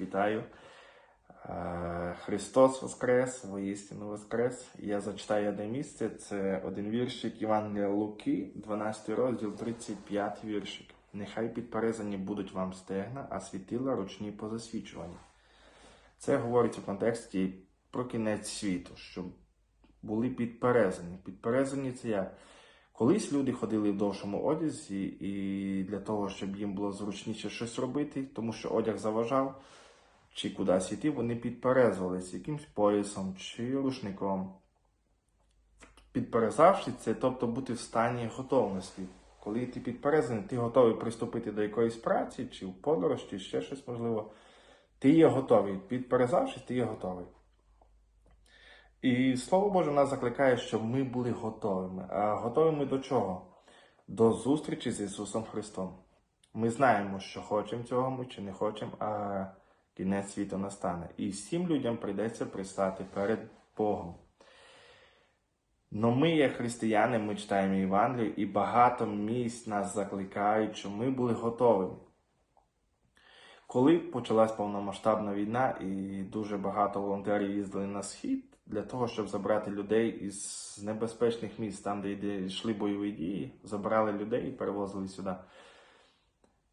Вітаю. Е, Христос Воскрес, воістину Воскрес. Я зачитаю одне місце. Це один віршик Євангелія Луки, 12 розділ, 35 віршик. Нехай підперезані будуть вам стегна, а світила ручні по засвічуванню. Це говориться в контексті про кінець світу, щоб були підперезані. Підперезані це як? Колись люди ходили в довшому одязі, і для того, щоб їм було зручніше щось робити, тому що одяг заважав чи кудись йти, вони підперезувалися якимсь поясом чи рушником. Підперезавши це, тобто бути в стані готовності. Коли ти підперезаний, ти готовий приступити до якоїсь праці, чи в подорож, чи ще щось можливо. Ти є готовий. Підперезавшись, ти є готовий. І Слово Боже нас закликає, щоб ми були готовими. А готовими до чого? До зустрічі з Ісусом Христом. Ми знаємо, що хочемо цього ми чи не хочемо, а кінець світу настане. І всім людям прийдеться пристати перед Богом. Но ми, як християни, ми читаємо Євангелію, і багато місць нас закликають, щоб ми були готовими. Коли почалась повномасштабна війна, і дуже багато волонтерів їздили на схід для того, щоб забрати людей із небезпечних місць, там, де йшли бойові дії, забирали людей і перевозили сюди.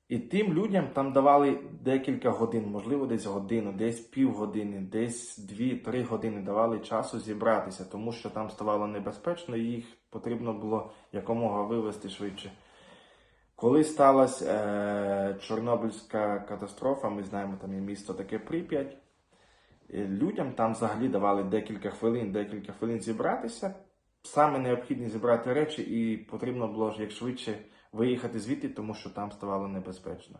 І тим людям там давали декілька годин, можливо, десь годину, десь півгодини, десь дві-три години давали часу зібратися, тому що там ставало небезпечно, і їх потрібно було якомога вивезти швидше. Коли сталася е, Чорнобильська катастрофа, ми знаємо, там є місто таке Прип'ять, е, людям там взагалі давали декілька хвилин, декілька хвилин зібратися. Саме необхідні зібрати речі, і потрібно було ж як швидше виїхати звідти, тому що там ставало небезпечно.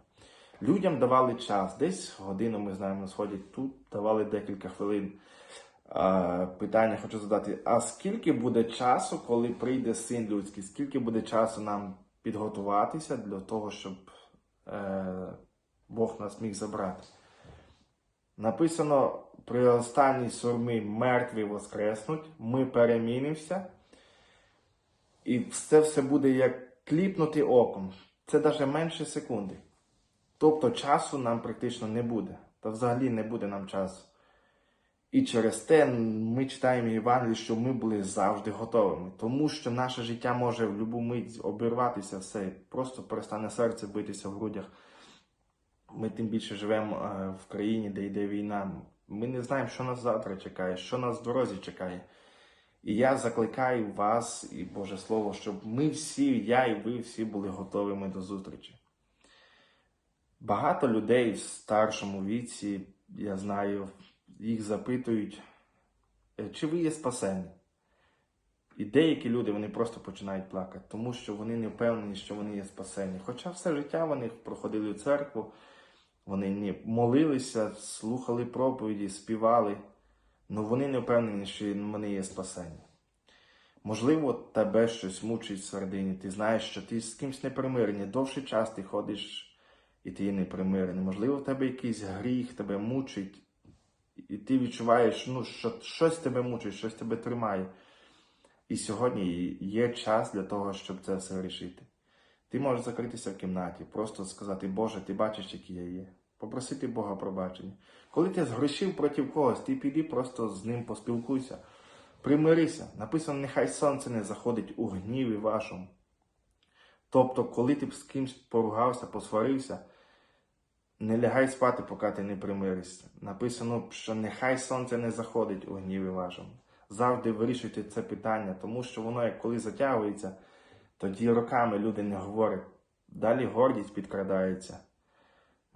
Людям давали час, десь годину, ми знаємо, на сході тут давали декілька хвилин. Питання хочу задати: а скільки буде часу, коли прийде син людський? Скільки буде часу нам підготуватися для того, щоб е, Бог нас міг забрати? Написано при останній сурмі мертві воскреснуть, ми перемінимося, і це все буде як кліпнути оком. Це навіть менше секунди. Тобто часу нам практично не буде. Та взагалі не буде нам часу. І через те ми читаємо Євангелії, що ми були завжди готовими. Тому що наше життя може в будь-яку мить обірватися, все, просто перестане серце битися в грудях. Ми тим більше живемо е, в країні, де йде війна. Ми не знаємо, що нас завтра чекає, що нас в дорозі чекає. І я закликаю вас і Боже Слово, щоб ми всі, я і ви всі були готовими до зустрічі. Багато людей в старшому віці, я знаю, їх запитують, «Е, чи ви є спасені? І деякі люди вони просто починають плакати, тому що вони не впевнені, що вони є спасені. Хоча все життя вони проходили в церкву, вони молилися, слухали проповіді, співали, але вони не впевнені, що вони є спасені. Можливо, тебе щось мучить всередині, ти знаєш, що ти з кимось не примирений, довший час ти ходиш і ти є непримирений. Можливо, в тебе якийсь гріх тебе мучить, і ти відчуваєш, ну, що щось тебе мучить, щось тебе тримає. І сьогодні є час для того, щоб це все вирішити. Ти можеш закритися в кімнаті, просто сказати, Боже, ти бачиш, який я є. Попросити Бога пробачення. Коли ти згрішив проти когось, ти піди просто з ним поспілкуйся. Примирися. Написано, нехай сонце не заходить у гніві вашому. Тобто, коли ти з кимось поругався, посварився, не лягай спати, поки ти не примиришся. Написано, що нехай сонце не заходить у гніві вашому. Завжди вирішуйте це питання, тому що воно, як коли затягується, тоді роками люди не говорять. Далі гордість підкрадається.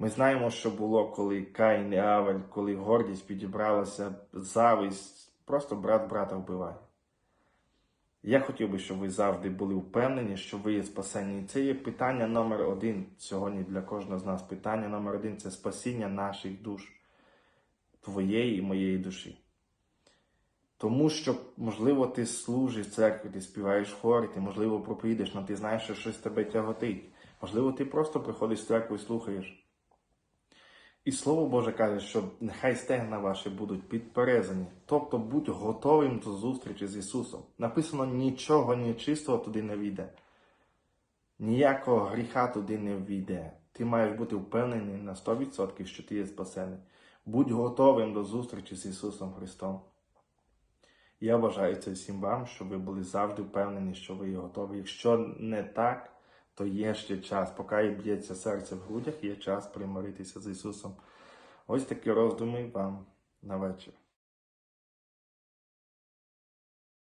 Ми знаємо, що було, коли Каїн і Авель, коли гордість підібралася, зависть, просто брат брата вбиває. Я хотів би, щоб ви завжди були впевнені, що ви є спасені. І це є питання номер один сьогодні для кожного з нас. Питання номер один це спасіння наших душ, твоєї і моєї душі. Тому що, можливо, ти служиш церкві, ти співаєш хорі, ти, можливо, проповідиш, але ти знаєш, що щось тебе тяготить. Можливо, ти просто приходиш в церкву і слухаєш. І Слово Боже каже, що нехай стегна ваші будуть підперезані. Тобто будь готовим до зустрічі з Ісусом. Написано, нічого нечистого туди не війде. Ніякого гріха туди не війде. Ти маєш бути впевнений на 100%, що ти є спасений. Будь готовим до зустрічі з Ісусом Христом. Я бажаю це всім вам, щоб ви були завжди впевнені, що ви є готові. Якщо не так, то є ще час. Поки б'ється серце в грудях, є час примиритися з Ісусом. Ось такі роздуми вам на вечір.